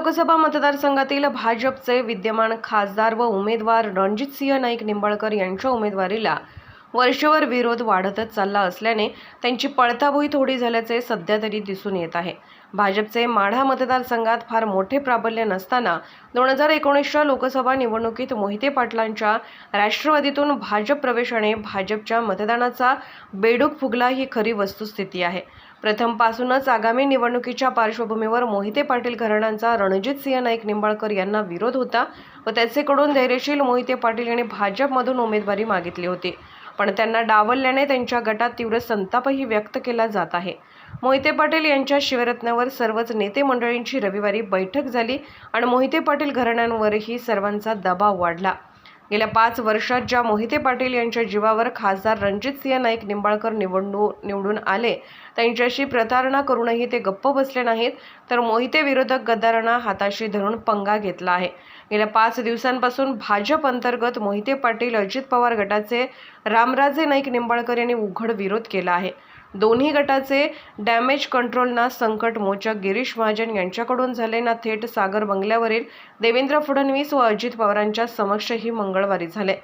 लोकसभा मतदारसंघातील भाजपचे विद्यमान खासदार व उमेदवार रणजितसिंह नाईक निंबाळकर यांच्या उमेदवारीला वर्षभर विरोध वाढतच चालला असल्याने त्यांची पळताभोई थोडी झाल्याचे सध्या तरी दिसून येत आहे. भाजपचे माढा मतदारसंघात फार मोठे प्राबल्य नसताना दोन हजार एकोणीसच्या लोकसभा निवडणुकीत मोहिते पाटलांच्या राष्ट्रवादीतून भाजप प्रवेशाने भाजपच्या मतदानाचा बेडूक फुगला ही खरी वस्तुस्थिती आहे. प्रथमपासूनच आगामी निवडणुकीच्या पार्श्वभूमीवर मोहिते पाटील घराण्यांचा रणजितसिंह नाईक निंबाळकर यांना विरोध होता व त्याचेकडून धैर्यशील मोहिते पाटील यांनी भाजपमधून उमेदवारी मागितली होती. पण त्यांना डावलल्याने त्यांच्या गटात तीव्र संतापही व्यक्त केला जात आहे. मोहिते पाटील यांच्या शिवरत्नावर सर्वच नेते मंडळींची रविवारी बैठक झाली आणि मोहिते पाटील घराण्यांवरही सर्वांचा दबाव वाढला. गेल्या पाच वर्षात ज्या मोहिते पाटील यांच्या जीवावर खासदार रणजितसिंह नाईक निंबाळकर निवडणू निवडून आले त्यांच्याशी प्रतारणा करूनही ते गप्प बसले नाहीत तर मोहिते विरोधक गद्दारांना हाताशी धरून पंगा घेतला आहे. गेल्या पाच दिवसांपासून भाजप अंतर्गत मोहिते पाटील अजित पवार गटाचे रामराजे नाईक निंबाळकर यांनी उघड विरोध केला आहे. दोन्ही गटाचे डॅमेज कंट्रोलना संकट मोचक गिरीश महाजन यांच्याकडून झाले ना थेट सागर बंगल्यावरील देवेंद्र फडणवीस व अजित पवारांच्या समक्षही मंगळवारी झाले.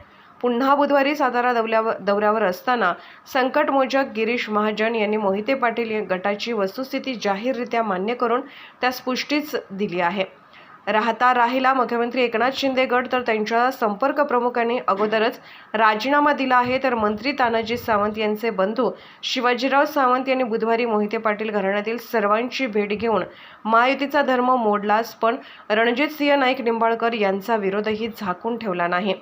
पुन्हा बुधवारी सातारा दौऱ्यावर दौऱ्यावर असताना संकटमोचक गिरीश महाजन यांनी मोहिते पाटील या गटाची वस्तुस्थिती जाहीररित्या मान्य करून त्यास पुष्टीच दिली आहे. राहता राहिला मुख्यमंत्री एकनाथ शिंदे गट तर त्यांच्या संपर्क प्रमुखांनी अगोदरच राजीनामा दिला आहे. तर मंत्री तानाजी सावंत यांचे बंधू शिवाजीराव सावंत यांनी बुधवारी मोहिते पाटील घराण्यातील सर्वांची भेट घेऊन महायुतीचा धर्म मोडलाच पण रणजित सिंह नाईक निंबाळकर यांचा विरोधही झाकून ठेवला नाही.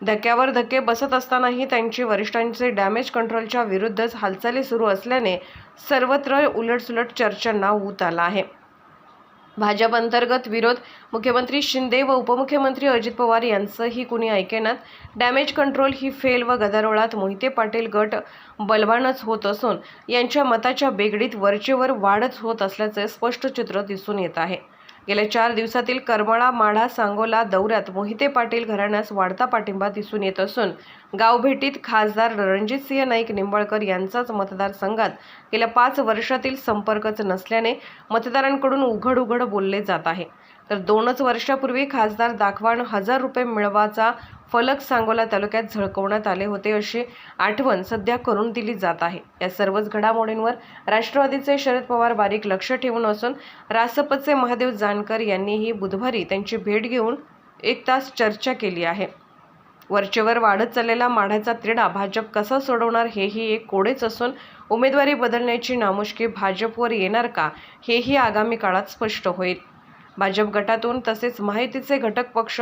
धक्क्यावर धक्के बसत असतानाही त्यांची वरिष्ठांचे डॅमेज कंट्रोलच्या विरुद्धच हालचाली सुरू असल्याने सर्वत्र उलटसुलट चर्चांना ऊत आला आहे. भाजप अंतर्गत विरोध. मुख्यमंत्री शिंदे व उपमुख्यमंत्री अजित पवार यांचंही कुणी ऐकेनात डॅमेज कंट्रोल ही फेल व गदारोळात मोहिते पाटील गट बलवानच होत असून यांच्या मताच्या बेगडीत वरचेवर वाढच होत असल्याचे स्पष्ट चित्र दिसून येत आहे. गेल्या चार दिवसातील करमळा माढा सांगोला दौऱ्यात मोहिते पाटील घराण्यास वाढता पाठिंबा दिसून येत असून गावभेटीत खासदार रणजितसिंह नाईक निंबाळकर यांचाच मतदारसंघात गेल्या पाच वर्षातील संपर्कच नसल्याने मतदारांकडून उघड उघड बोलले जात आहे. तर दोनच वर्षापूर्वी खासदार दाखवाण हजार रुपये मिळवाचा फलक सांगोला तालुक्यात झळकवण्यात आले होते अशी आठवण सध्या करून दिली जात आहे. या सर्वच घडामोडींवर राष्ट्रवादीचे शरद पवार बारीक लक्ष ठेवून असून रासपचे महादेव जानकर यांनीही बुधवारी त्यांची भेट घेऊन एक तास चर्चा केली आहे. वरचेवर वाढत चाललेला माढ्याचा तिढा भाजप कसा सोडवणार हेही एक कोडेच असून उमेदवारी बदलण्याची नामुष्की भाजपवर येणार का हेही आगामी काळात स्पष्ट होईल. भाजप गटातून तसेच माहितीचे घटक पक्ष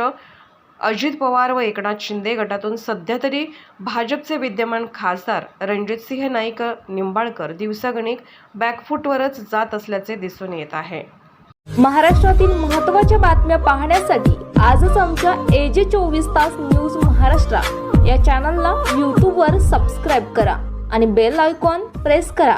अजित पवार व एकनाथ शिंदे गटातून सध्या तरी भाजपचे विद्यमान खासदार रणजितसिंह नाईक निंबाळकर दिवसागणिक बॅकफूटवरच जात असल्याचे दिसून येत आहे. महाराष्ट्रातील महत्त्वाच्या बातम्या पाहण्यासाठी आजच आमच्या एजे चोवीस तास न्यूज महाराष्ट्र या चॅनलला यूट्यूबवर सबस्क्राईब करा आणि बेल आयकॉन प्रेस करा.